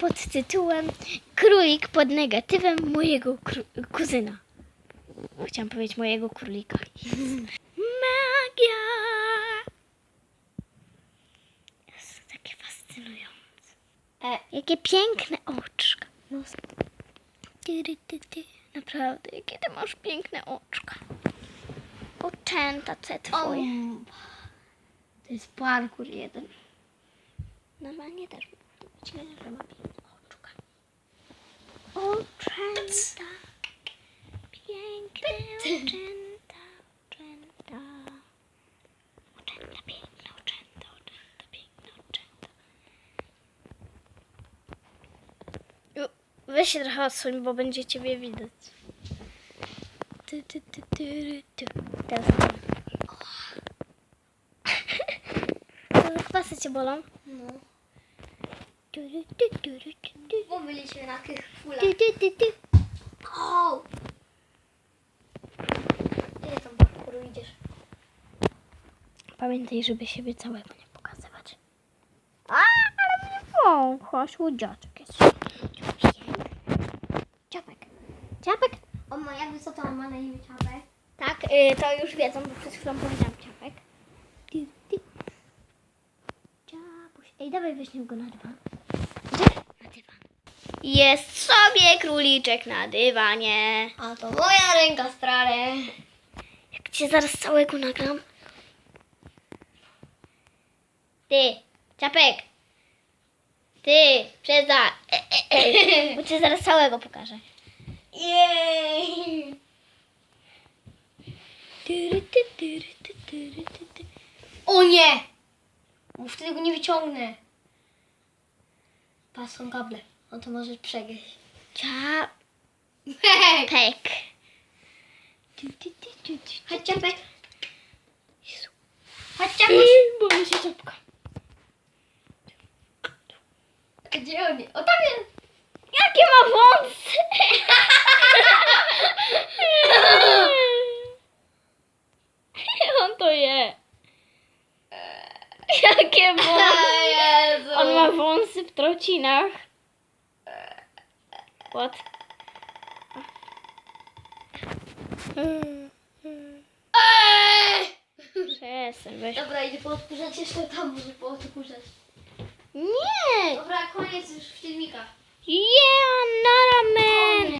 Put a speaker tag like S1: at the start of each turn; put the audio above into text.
S1: pod tytułem Królik pod negatywem mojego kuzyna. Chciałam powiedzieć mojego królika. Magia! Jest takie fascynujące.
S2: E,
S1: Jakie piękne oczka.
S2: no,
S1: ty, ty. Naprawdę, jakie ty masz piękne oczka. Oczęta te
S2: o,
S1: twoje.
S2: to jest parkour jeden.
S1: Normalnie też że ma piękne oczka. Oczęta. Piękne oczęta. Oczęta. Oczęta, piękne oczęta. Oczęta, piękne oczęta. Weź się trochę odsuń, bo będzie ciebie widać. Ty, ty, ty, ty, ty. Teraz. Kwasy cię bolą?
S2: No. Bo byliśmy na tych fulach. O! Gdzie tam parkouru idziesz?
S1: Pamiętaj, żeby siebie całego nie pokazywać. A, ale mnie wącha, słodziaczek jest. Ciapek. Ciapek?
S2: O, ma, to on ma na imię czapek?
S1: Tak, y, to już wiedzą, bo przed chwilą powiedziałam ciapek. Ty, ty. Ciapuś. Ej, dawaj weźmiemy go na dywan. Jest sobie króliczek na dywanie.
S2: A to moja ręka strale.
S1: Jak cię zaraz całego nagram. Ty, ciapek. Ty, przeza. E, e, e. Bo cię zaraz całego pokażę.
S2: Jej!
S1: Tyry, ty, tyry, ty, tyry, ty, ty.
S2: O nie! Bo wtedy go nie wyciągnę. Pas są kable. No to możesz przegryźć.
S1: Ciapek. Ty, ty.
S2: Chodź czapek.
S1: Jezu.
S2: Chodź czapek.
S1: Boję się ciapka.
S2: Gdzie on jest? O tam jest.
S1: Jakie ma wąsy? On to je. Jakie wąsy? On ma wąsy w trocinach. What? Przestań, weź.
S2: Dobra, idę poodkurzać jeszcze tam, może poodkurzać.
S1: Nie!
S2: Dobra, koniec już filmika.
S1: Yeah, not a man!